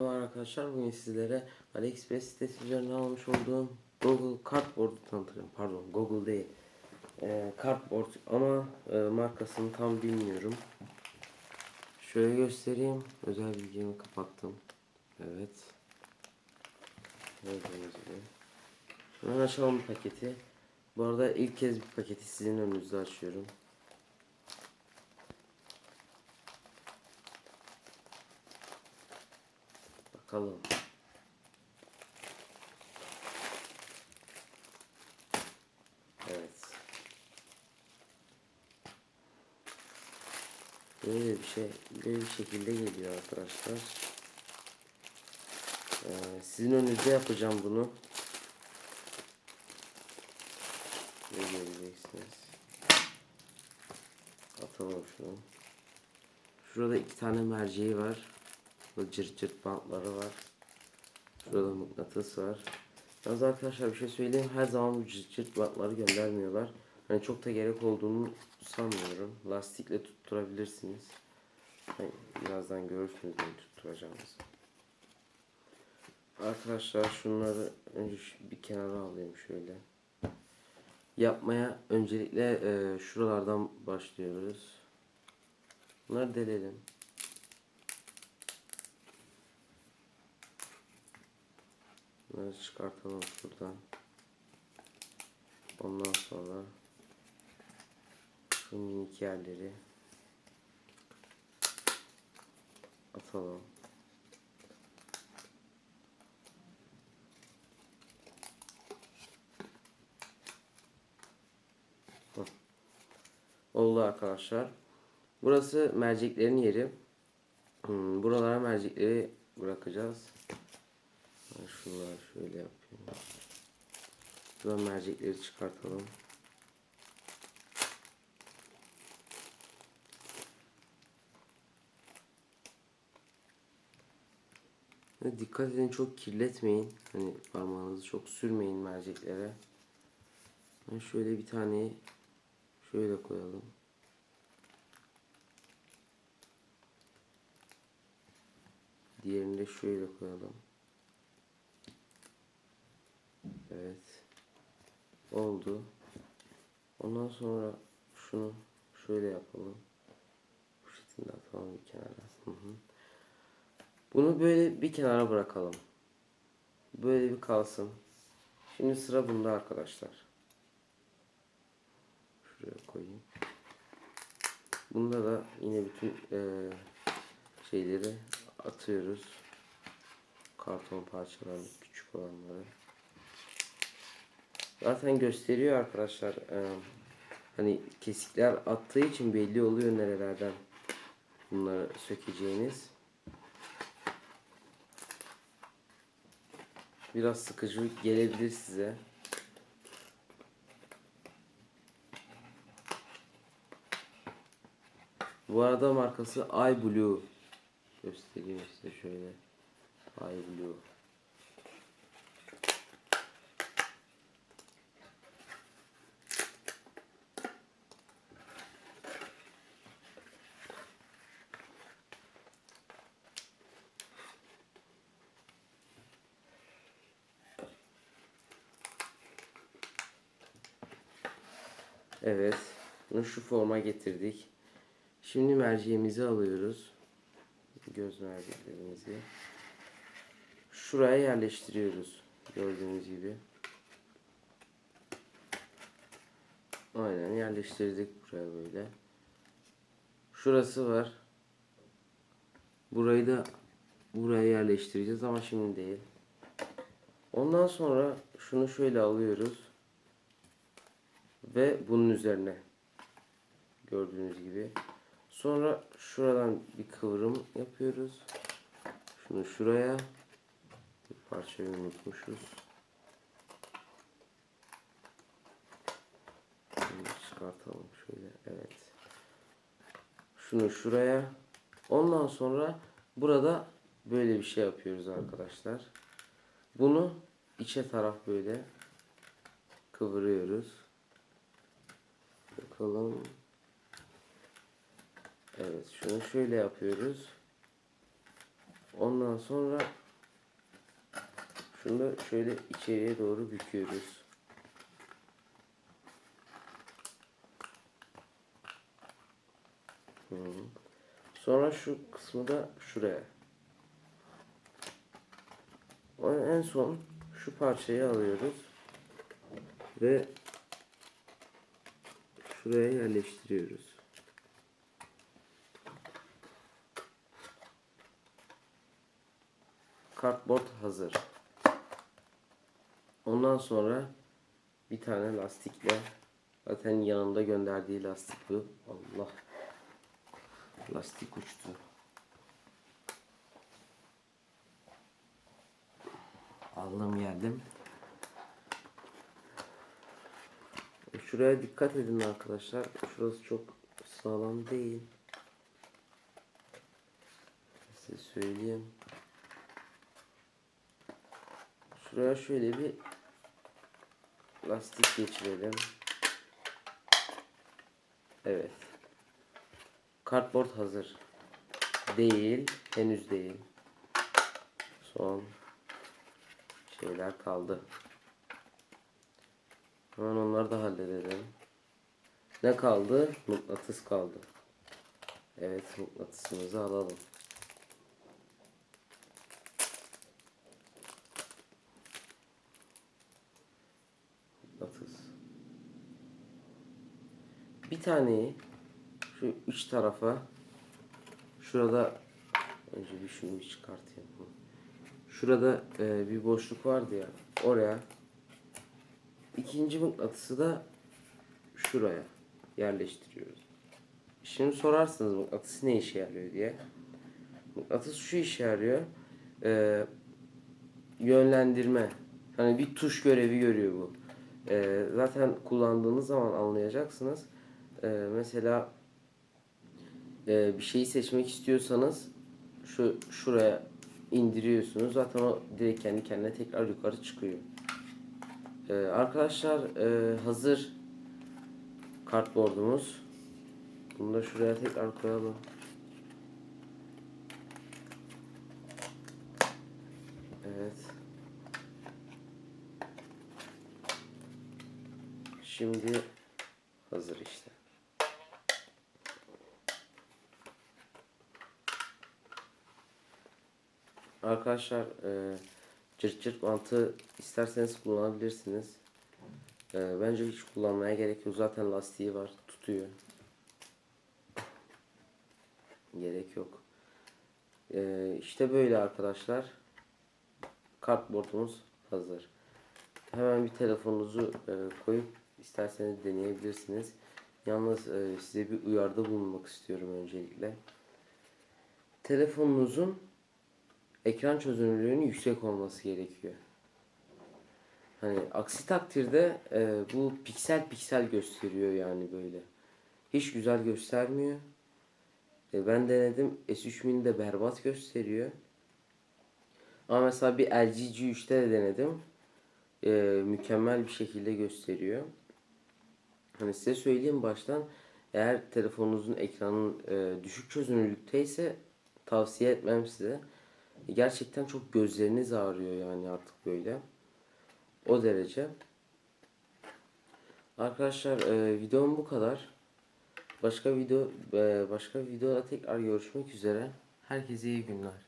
Merhaba arkadaşlar bugün sizlere AliExpress sitesi üzerinden almış olduğum Google Cardboard'u tanıtacağım. Pardon Google değil. Ee, Cardboard ama e, markasını tam bilmiyorum. Şöyle göstereyim. Özel bilgimi kapattım. Evet. Gördüğünüz gibi. Hemen açalım paketi. Bu arada ilk kez bir paketi sizin önünüzde açıyorum. Bakalım. Evet. Böyle bir şey, böyle bir şekilde geliyor arkadaşlar. Ee, sizin önünüzde yapacağım bunu. Ne göreceksiniz? Atalım şunu. Şurada iki tane merceği var. Burada cırt cırt bantları var. Şurada mıknatıs var. Yalnız arkadaşlar bir şey söyleyeyim. Her zaman bu cırt cırt bantları göndermiyorlar. Hani çok da gerek olduğunu sanmıyorum. Lastikle tutturabilirsiniz. Hani birazdan görürsünüz neyi tutturacağımızı. Arkadaşlar şunları önce bir kenara alayım şöyle. Yapmaya öncelikle e, şuralardan başlıyoruz. Bunları delelim. Bunları çıkartalım şuradan. Ondan sonra şu minik yerleri atalım. Hah. Oldu arkadaşlar. Burası merceklerin yeri. Hmm, buralara mercekleri bırakacağız. Ben şunları şöyle yapayım. Buradan mercekleri çıkartalım. Dikkat edin çok kirletmeyin. Hani parmağınızı çok sürmeyin merceklere. Ben şöyle bir tane şöyle koyalım. Diğerini de şöyle koyalım. Evet. Oldu. Ondan sonra şunu şöyle yapalım. Bu şekilde atalım bir kenara. Bunu böyle bir kenara bırakalım. Böyle bir kalsın. Şimdi sıra bunda arkadaşlar. Şuraya koyayım. Bunda da yine bütün eee, şeyleri atıyoruz. Karton parçalarını, küçük olanları. Zaten gösteriyor arkadaşlar. eee, hani kesikler attığı için belli oluyor nerelerden bunları sökeceğiniz. Biraz sıkıcı gelebilir size. Bu arada markası iBlue göstereyim size şöyle. iBlue. Evet. Bunu şu forma getirdik. Şimdi merceğimizi alıyoruz. Göz merceklerimizi. Şuraya yerleştiriyoruz. Gördüğünüz gibi. Aynen yerleştirdik buraya böyle. Şurası var. Burayı da buraya yerleştireceğiz ama şimdi değil. Ondan sonra şunu şöyle alıyoruz. Ve bunun üzerine gördüğünüz gibi. Sonra şuradan bir kıvrım yapıyoruz. Şunu şuraya bir parçayı unutmuşuz. Şunu çıkartalım şöyle. Evet. Şunu şuraya. Ondan sonra burada böyle bir şey yapıyoruz arkadaşlar. Bunu içe taraf böyle kıvırıyoruz. Bakalım. Evet şunu şöyle yapıyoruz. Ondan sonra şunu şöyle içeriye doğru büküyoruz. Sonra şu kısmı da şuraya. En son şu parçayı alıyoruz ve şuraya yerleştiriyoruz. Kartboard hazır. Ondan sonra bir tane lastikle zaten yanında gönderdiği lastik bu. Allah. Lastik uçtu. Aldım geldim. Şuraya dikkat edin arkadaşlar. Şurası çok sağlam değil. Size söyleyeyim. Şuraya şöyle bir lastik geçirelim. Evet. Kartboard hazır. Değil. Henüz değil. Son şeyler kaldı. Hemen onları da halledelim. Ne kaldı? Mıknatıs kaldı. Evet mıknatısımızı alalım. Mıknatıs. Bir taneyi şu iç tarafa şurada önce bir şunu çıkartayım. Şurada e, bir boşluk vardı ya oraya İkinci mıknatısı da şuraya yerleştiriyoruz. Şimdi sorarsınız mıknatıs ne işe yarıyor diye. Mıknatıs şu işe yarıyor. Ee, yönlendirme. Hani bir tuş görevi görüyor bu. Ee, zaten kullandığınız zaman anlayacaksınız. Ee, mesela e, bir şeyi seçmek istiyorsanız şu şuraya indiriyorsunuz. Zaten o direkt kendi kendine tekrar yukarı çıkıyor. Ee, arkadaşlar e, hazır kartboardumuz. Bunu da şuraya tekrar koyalım. Evet. Şimdi hazır işte. Arkadaşlar e, cırt cırt mantığı isterseniz kullanabilirsiniz. E, bence hiç kullanmaya gerek yok. Zaten lastiği var. Tutuyor. Gerek yok. E, işte böyle arkadaşlar. Kartboardumuz hazır. Hemen bir telefonunuzu e, koyup isterseniz deneyebilirsiniz. Yalnız e, size bir uyarıda bulunmak istiyorum öncelikle. Telefonunuzun ekran çözünürlüğünün yüksek olması gerekiyor. Hani aksi takdirde e, bu piksel piksel gösteriyor yani böyle. Hiç güzel göstermiyor. E, ben denedim S3 mini de berbat gösteriyor. Ama mesela bir LG G3'te de denedim. E, mükemmel bir şekilde gösteriyor. Hani size söyleyeyim baştan eğer telefonunuzun ekranın e, düşük çözünürlükteyse tavsiye etmem size. Gerçekten çok gözleriniz ağrıyor yani artık böyle. O derece. Arkadaşlar e, videom bu kadar. Başka video e, başka videoda tekrar görüşmek üzere. Herkese iyi günler.